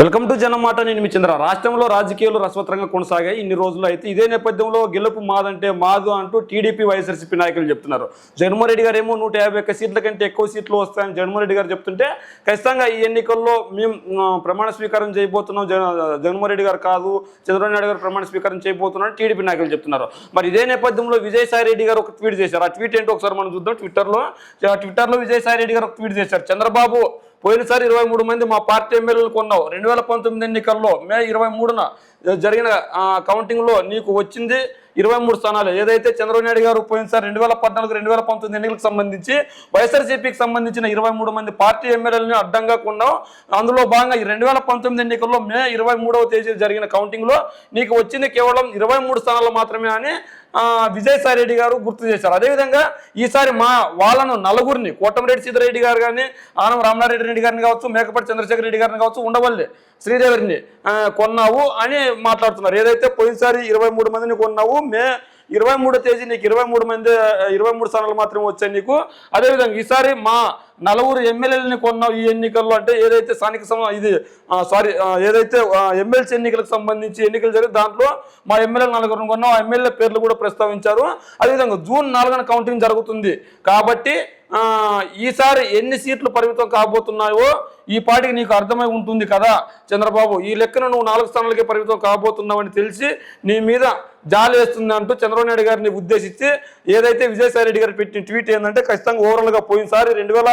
Welcome to జనమాట నేను మీ చంద్ర. రాష్ట్రంలో రాజకీయాలు రసవత్రంగా కొనసాగాయి. ఇన్ని రోజులు అయితే ఇదే నేపథ్యంలో గెలుపు మాదంటే మాదు అంటూ టీడీపీ వైఎస్ఆర్సీపీ నాయకులు చెప్తున్నారు. జగన్మోహన్ రెడ్డి గారు ఏమో నూట యాభై ఒక్క సీట్ల కంటే ఎక్కువ సీట్లు వస్తాయని జగన్మోహన్ రెడ్డి గారు చెప్తుంటే ఖచ్చితంగా ఈ ఎన్నికల్లో మేము ప్రమాణ స్వీకారం చేయబోతున్నాం. జగన్ జగన్మోహన్ రెడ్డి గారు కాదు చంద్రబాబు నాయుడు గారు ప్రమాణ స్వీకారం చేయబోతున్నారని టీడీపీ నాయకులు చెప్తున్నారు. మరి ఇదే నేపథ్యంలో విజయసాయి రెడ్డి గారు ఒక ట్వీట్ చేశారు. ఆ ట్వీట్ ఏంటో ఒకసారి మనం చూద్దాం. ట్విట్టర్లో ట్విట్టర్లో విజయసాయి రెడ్డి గారు ఒక ట్వీట్ చేశారు. చంద్రబాబు పోయినసారి ఇరవై మూడు మంది మా పార్టీ ఎమ్మెల్యేలు కొన్నావు. రెండు వేల పంతొమ్మిది ఎన్నికల్లో మే ఇరవై మూడున జరిగిన కౌంటింగ్లో నీకు వచ్చింది ఇరవై మూడు స్థానాలు. ఏదైతే చంద్రబాబు నాయుడు గారు పోయినసారి రెండు వేల పద్నాలుగు రెండు వేల పంతొమ్మిది ఎన్నికలకు సంబంధించి వైఎస్ఆర్సీపీకి సంబంధించిన ఇరవై మూడు మంది పార్టీ ఎమ్మెల్యేలను అడ్డంగా కొన్నాం అందులో భాగంగా ఈ రెండు వేల పంతొమ్మిది ఎన్నికల్లో మే ఇరవై మూడవ తేదీ జరిగిన కౌంటింగ్లో నీకు వచ్చింది కేవలం ఇరవై మూడు స్థానాలు మాత్రమే అని విజయసాయి రెడ్డి గారు గుర్తు చేశారు. అదేవిధంగా ఈసారి మా వాళ్ళను నలుగురిని కోటమిరెడ్డి సీతారెడ్డి గారు కానీ ఆనం రామనారెడ్డి రెడ్డి గారిని కావచ్చు మేకపాటి చంద్రశేఖర రెడ్డి గారిని కావచ్చు ఉండవల్లి శ్రీదేవిని కొన్నావు అని మాట్లాడుతున్నారు. ఏదైతే పోయినసారి ఇరవై మూడు మందిని కొన్నావు మే ఇరవై మూడో తేదీ నీకు ఇరవై మూడు మంది ఇరవై మూడు స్థానాలు మాత్రమే వచ్చాయి నీకు. అదేవిధంగా ఈసారి మా నలుగురు ఎమ్మెల్యేలని కొన్నావు ఈ ఎన్నికల్లో అంటే ఏదైతే స్థానిక ఇది సారీ ఏదైతే ఎమ్మెల్సీ ఎన్నికలకు సంబంధించి ఎన్నికలు జరిగి దాంట్లో మా ఎమ్మెల్యే నలుగురిని కొన్నాం. ఆ ఎమ్మెల్యే పేర్లు కూడా ప్రస్తావించారు. అదేవిధంగా జూన్ నాలుగున కౌంటింగ్ జరుగుతుంది. కాబట్టి ఈసారి ఎన్ని సీట్లు పరిమితం కాబోతున్నాయో ఈ పాటికి నీకు అర్థమై ఉంటుంది కదా చంద్రబాబు. ఈ లెక్కన నువ్వు నాలుగు స్థానాలకే పరిమితం కాబోతున్నావని తెలిసి నీ మీద జాలి వేస్తుంది అంటూ చంద్రబాబు నాయుడు గారిని ఉద్దేశించి ఏదైతే విజయసాయి రెడ్డి గారు పెట్టిన ట్వీట్ ఏంటంటే ఖచ్చితంగా ఓవరాల్గా పోయినసారి రెండు వేల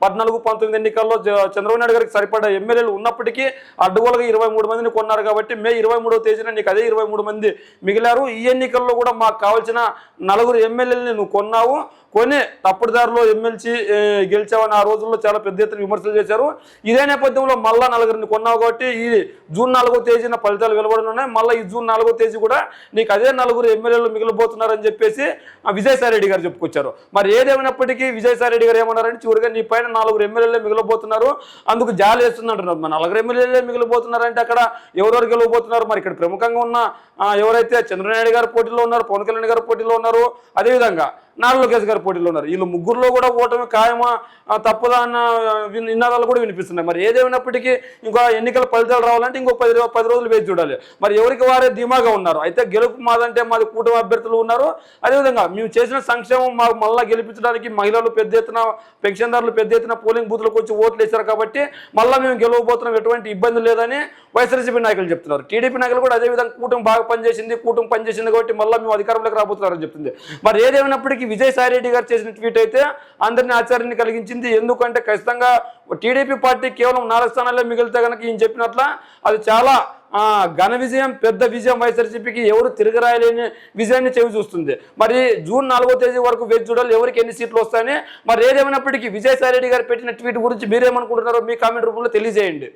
పద్నాలుగు పంతొమ్మిది ఎన్నికల్లో చంద్రబాబు నాయుడు గారికి సరిపడా ఎమ్మెల్యేలు ఉన్నప్పటికీ అడ్డుగోలుగా ఇరవై మూడు మందిని కొన్నారు కాబట్టి మే ఇరవై మూడవ తేదీన నీకు అదే ఇరవై మూడు మంది మిగిలారు. ఈ ఎన్నికల్లో కూడా మాకు కావాల్సిన నలుగురు ఎమ్మెల్యేలని నువ్వు కొన్నావు. కొని తప్పుడుదారిలో ఎమ్మెల్సీ గెలిచావని ఆ రోజుల్లో చాలా పెద్ద ఎత్తున విమర్శలు చేశారు. ఇదే నేపథ్యంలో మళ్ళా నలుగురిని కొన్నావు కాబట్టి ఈ జూన్ నాలుగో తేదీన ఫలితాలు వెలువడనున్నాయి. మళ్ళీ ఈ జూన్ నాలుగో తేదీ కూడా నీకు అదే నలుగురు ఎమ్మెల్యేలు మిగిలిపోతున్నారని చెప్పేసి ఆ, విజయసాయి రెడ్డి గారు చెప్పుకొచ్చారు. మరి ఏదేమైనప్పటికీ విజయసాయి రెడ్డి గారు ఏమన్నారంటే చివరిగా నీ పైన నలుగురు ఎమ్మెల్యేలే మిగిలిపోతున్నారు. అందుకు జాలి వేస్తుందంటున్నారు. మరి నలుగురు ఎమ్మెల్యేలే మిగిలిపోతున్నారంటే అక్కడ ఎవరెవరు గెలవబోతున్నారు? మరి ఇక్కడ ప్రముఖంగా ఉన్న ఎవరైతే చంద్రనాయుడు గారు పోటీలో ఉన్నారు పవన్ కళ్యాణ్ గారు పోటీలో ఉన్నారు అదేవిధంగా నారా లోకేష్ గారు పోటీలో ఉన్నారు. వీళ్ళు ముగ్గురులో కూడా ఓటమి ఖాయమా తప్పుదా తప్పదా అన్న నినాదాలు కూడా వినిపిస్తున్నాయి. మరి ఏదేమైనప్పటికీ ఇంకో ఎన్నికల ఫలితాలు రావాలంటే ఇంకో పది పది రోజులు వేచి చూడాలి. మరి ఎవరికి వారే ధీమాగా ఉన్నారు? అయితే గెలుపు మాదంటే మాది కూటమి అభ్యర్థులు ఉన్నారు. అదేవిధంగా మేము చేసిన సంక్షేమం మాకు మళ్ళా గెలిపించడానికి మహిళలు పెద్ద ఎత్తున పెన్షన్దారులు పెద్ద ఎత్తున పోలింగ్ బూత్లకు వచ్చి ఓట్లు వేశారు కాబట్టి మళ్ళీ మేము గెలవబోతున్నాం. ఎటువంటి ఇబ్బంది లేదని వైఎస్ఆర్సీపీ నాయకులు చెప్తున్నారు. టీడీపీ నాయకులు కూడా అదేవిధంగా కూటమి బాగా పనిచేసింది కూటమి పనిచేసింది కాబట్టి మళ్ళీ మేము అధికారంలోకి రాబోతున్నారని చెప్తుంది. మరి ఏదేమైనప్పటికీ విజయసాయి రెడ్డి గారు చేసిన ట్వీట్ అయితే అందరినీ ఆశ్చర్యాన్ని కలిగించింది. ఎందుకంటే ఖచ్చితంగా టీడీపీ పార్టీ కేవలం నాలుగు స్థానాల్లో మిగిలితే కనుక ఈయన చెప్పినట్ల అది చాలా ఘన విజయం పెద్ద విజయం వైఎస్ఆర్సీపీకి ఎవరు తిరగరాయలేని విజయాన్ని చెవి చూస్తుంది. మరి జూన్ నాలుగో తేదీ వరకు వేచి చూడాలి ఎవరికి ఎన్ని సీట్లు వస్తాయని. మరి ఏదేమైనప్పటికీ విజయసాయి రెడ్డి గారు పెట్టిన ట్వీట్ గురించి మీరేమనుకుంటున్నారో మీ కామెంట్ రూపంలో తెలియజేయండి.